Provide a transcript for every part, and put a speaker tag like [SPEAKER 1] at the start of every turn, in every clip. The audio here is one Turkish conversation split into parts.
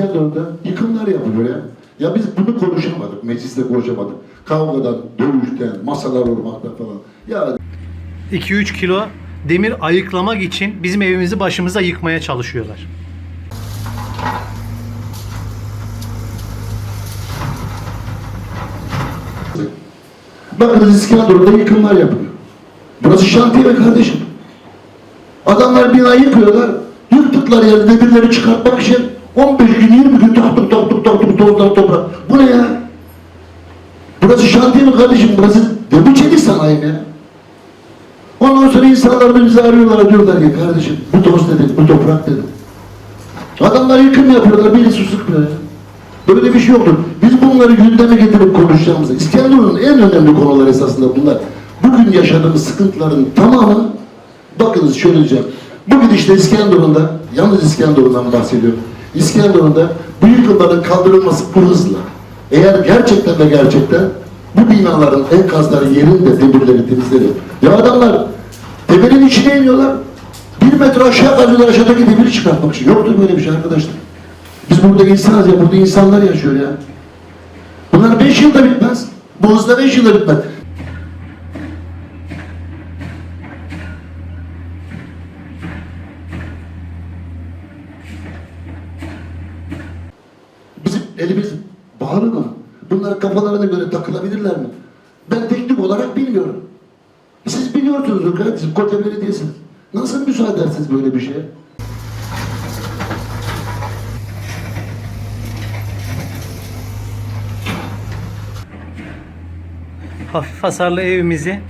[SPEAKER 1] İskenderun'da yıkımlar yapılıyor ya. Ya biz bunu konuşamadık, mecliste konuşamadık. Kavgadan, dövüşten, masalar olmaktan falan. Ya
[SPEAKER 2] 2-3 kilo demir ayıklamak için bizim evimizi başımıza yıkmaya çalışıyorlar.
[SPEAKER 1] bakınız İskenderun'da yıkımlar yapılıyor. Burası şantiye be kardeşim. Adamlar bina yıkıyorlar. Yıktıkları yerde demirleri çıkartmak için 15 gün 20 gün taktık taktık taktık tozlar toprak. Bu ne ya? Burası şantiye mi kardeşim? Burası demir çelik sanayi ya? Ondan sonra insanlar bizi arıyorlar diyorlar ki kardeşim bu toz dedik, bu toprak dedik. Adamlar yıkım yapıyorlar, birisi sıkmıyor ya. Böyle bir şey yoktur. Biz bunları gündeme getirip konuşacağımızda, İskenderun'un en önemli konuları esasında bunlar. Bugün yaşadığımız sıkıntıların tamamı, bakınız şöyle diyeceğim. Bugün işte İskenderun'da, yalnız İskenderun'dan bahsediyorum. İskenderun'da bu yıkımların kaldırılması bu hızla. Eğer gerçekten de gerçekten bu binaların enkazları yerinde demirleri temizleniyor. Ya adamlar demirin içine iniyorlar. Bir metre aşağı kazıyorlar aşağıdaki demiri çıkartmak için. Yoktur böyle bir şey arkadaşlar. Biz burada insanız ya, burada insanlar yaşıyor ya. Bunlar beş yılda bitmez. Hızla beş yılda bitmez. Bizim elimiz bağlı mı? Bunlar kafalarına göre takılabilirler mi? Ben teknik olarak bilmiyorum. Siz biliyorsunuz kardeşim, Koca Belediyesi'niz. Nasıl müsaade edersiniz böyle bir şeye?
[SPEAKER 2] Hafif hasarlı evimizi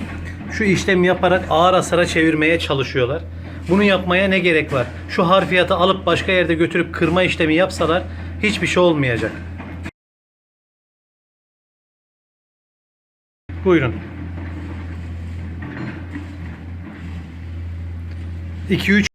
[SPEAKER 2] şu işlemi yaparak ağır hasara çevirmeye çalışıyorlar. Bunu yapmaya ne gerek var? Şu harfiyatı alıp başka yerde götürüp kırma işlemi yapsalar hiçbir şey olmayacak. Buyurun. 2-3